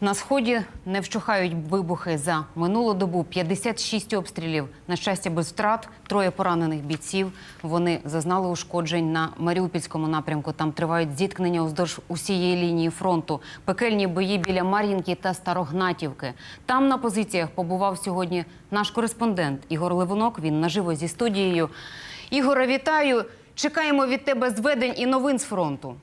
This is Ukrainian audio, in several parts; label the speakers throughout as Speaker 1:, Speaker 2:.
Speaker 1: На сході не вщухають вибухи за минулу добу. 56 обстрілів. На щастя, без втрат. Троє поранених бійців. Вони зазнали ушкоджень на Маріупільському напрямку. Там тривають зіткнення уздовж усієї лінії фронту. Пекельні бої біля Мар'їнки та Старогнатівки. Там на позиціях побував сьогодні наш кореспондент Ігор Левунок. Він наживо зі студією. Ігоре, вітаю! Чекаємо від тебе зведень і новин з фронту.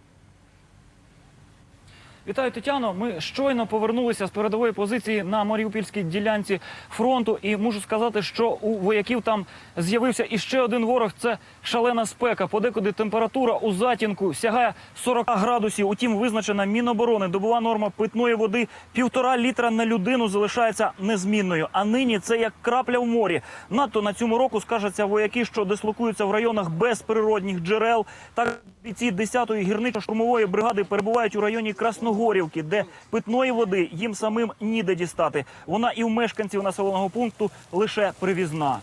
Speaker 2: Вітаю, Тетяно. Ми щойно повернулися з передової позиції на Маріупільській ділянці фронту, і можу сказати, що у вояків там з'явився іще один ворог. Це шалена спека. Подекуди температура у затінку сягає 40 градусів. Утім, визначена Міноборони. Добова норма питної води півтора літра на людину залишається незмінною. А нині це як крапля в морі. Надто на цьому року скажеться вояки, що дислокуються в районах без природних джерел. Так бійці 10-ї гірничо-штурмової бригади перебувають у районі Красногорівки, де питної води їм самим ніде дістати. Вона і в мешканців населеного пункту лише привізна.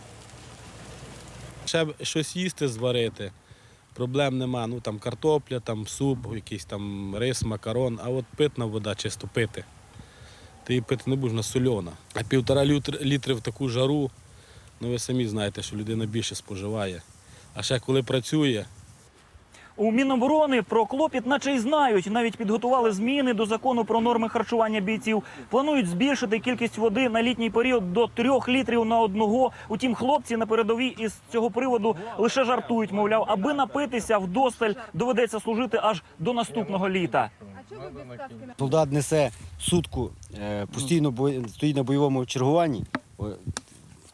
Speaker 3: Ще б щось їсти зварити. Проблем нема. Ну там картопля, там суп, якийсь там рис, макарон, а от питна вода чисто пити. Ти її пити не будеш, вона сольона. А півтора літри в таку жару, ну ви самі знаєте, що людина більше споживає. А ще коли працює,
Speaker 2: У Міноборони про клопіт, наче й знають. Навіть підготували зміни до закону про норми харчування бійців. Планують збільшити кількість води на літній період до трьох літрів на одного. Утім, хлопці на передовій із цього приводу лише жартують. Мовляв, аби напитися вдосталь, доведеться служити аж до наступного літа.
Speaker 4: Солдат несе сутку, е, постійно стоїть на бойовому чергуванні.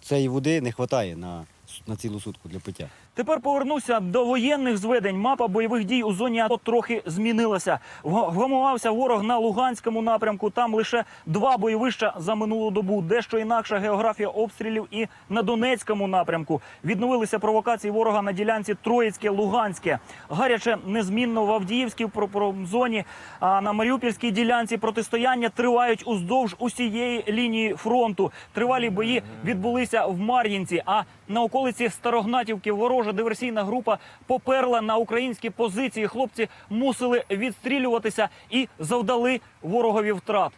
Speaker 4: Цієї води не вистачає на, на цілу сутку для пиття.
Speaker 2: Тепер повернуся до воєнних зведень. Мапа бойових дій у зоні АТО трохи змінилася. Вгамувався ворог на Луганському напрямку. Там лише два бойовища за минулу добу. Дещо інакша географія обстрілів і на Донецькому напрямку. Відновилися провокації ворога на ділянці Троїцьке-Луганське. Гаряче незмінно в Авдіївській про- промзоні. А на Маріупільській ділянці протистояння тривають уздовж усієї лінії фронту. Тривалі бої відбулися в Мар'їнці. А на околиці Старогнатівки ворожа диверсійна група поперла на українські позиції. Хлопці мусили відстрілюватися і завдали ворогові втрат.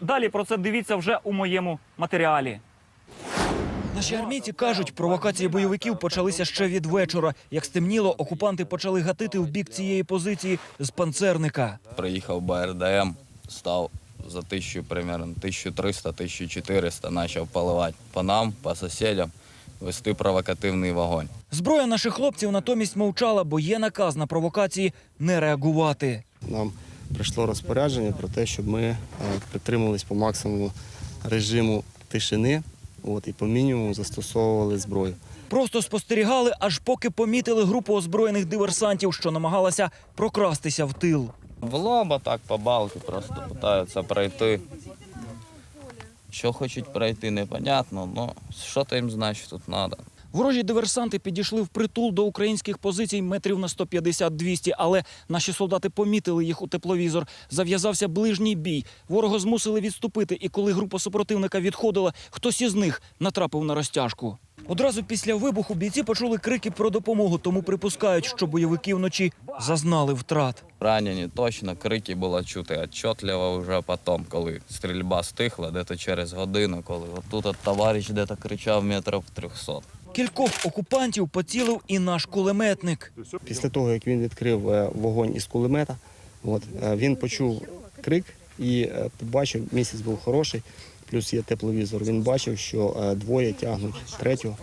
Speaker 2: Далі про це дивіться вже у моєму матеріалі. Наші армійці кажуть, провокації бойовиків почалися ще від вечора. Як стемніло, окупанти почали гатити в бік цієї позиції з панцерника.
Speaker 5: Приїхав БРДМ, став за тисячу, примерно 1300-1400, почав поливати по нам, по сусідям, вести провокативний вогонь.
Speaker 2: Зброя наших хлопців натомість мовчала, бо є наказ на провокації не реагувати.
Speaker 6: Нам прийшло розпорядження про те, щоб ми е, притримувались по максимуму режиму тишини от, і по мінімуму застосовували зброю.
Speaker 2: Просто спостерігали, аж поки помітили групу озброєних диверсантів, що намагалася прокрастися в тил.
Speaker 5: В лоба так по балки просто намагаються пройти. Що хочуть пройти, непонятно, але що то їм значить тут треба.
Speaker 2: Ворожі диверсанти підійшли в притул до українських позицій метрів на 150-200, але наші солдати помітили їх у тепловізор. Зав'язався ближній бій. Ворога змусили відступити, і коли група супротивника відходила, хтось із них натрапив на розтяжку. Одразу після вибуху бійці почули крики про допомогу, тому припускають, що бойовики вночі зазнали втрат.
Speaker 5: Ранені точно, крики було чути отчетливо вже потім, коли стрільба стихла, де-то через годину, коли отут от товариш де-то кричав метрів 300.
Speaker 2: Кількох окупантів поцілив і наш кулеметник.
Speaker 6: Після того, як він відкрив е, вогонь із кулемета, от, е, він почув крик і е, побачив, місяць був хороший, плюс є тепловізор. Він бачив, що е, двоє тягнуть третього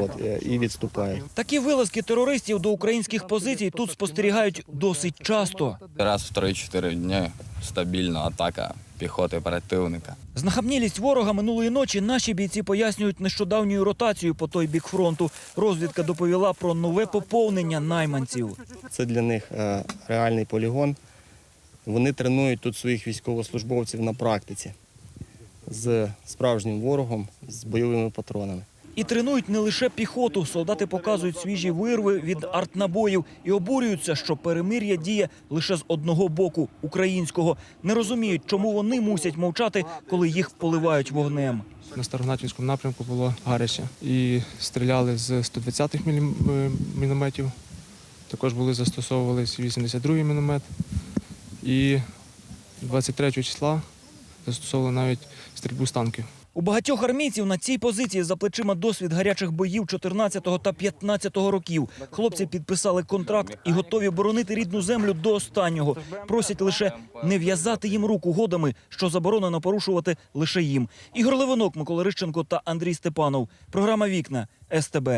Speaker 6: от, е, і відступають.
Speaker 2: Такі вилазки терористів до українських позицій тут спостерігають досить часто.
Speaker 5: Раз в 3-4 дні стабільна атака піхоти противника.
Speaker 2: Знахабнілість ворога минулої ночі наші бійці пояснюють нещодавньою ротацією по той бік фронту. Розвідка доповіла про нове поповнення найманців.
Speaker 6: Це для них е, реальний полігон. Вони тренують тут своїх військовослужбовців на практиці з справжнім ворогом, з бойовими патронами.
Speaker 2: І тренують не лише піхоту. Солдати показують свіжі вирви від артнабоїв і обурюються, що перемир'я діє лише з одного боку українського. Не розуміють, чому вони мусять мовчати, коли їх поливають вогнем.
Speaker 7: На Старогнатівському напрямку було гаряче. І стріляли з 120-х мілім- е, мінометів. Також були застосовувались 82-й міномет. І 23 числа застосовували навіть стрільбу з танків.
Speaker 2: У багатьох армійців на цій позиції за плечима досвід гарячих боїв 14 та 15 років. Хлопці підписали контракт і готові боронити рідну землю до останнього. Просять лише не в'язати їм рук угодами, що заборонено порушувати лише їм. Ігор Левинок, Микола Рищенко та Андрій Степанов. Програма Вікна СТБ.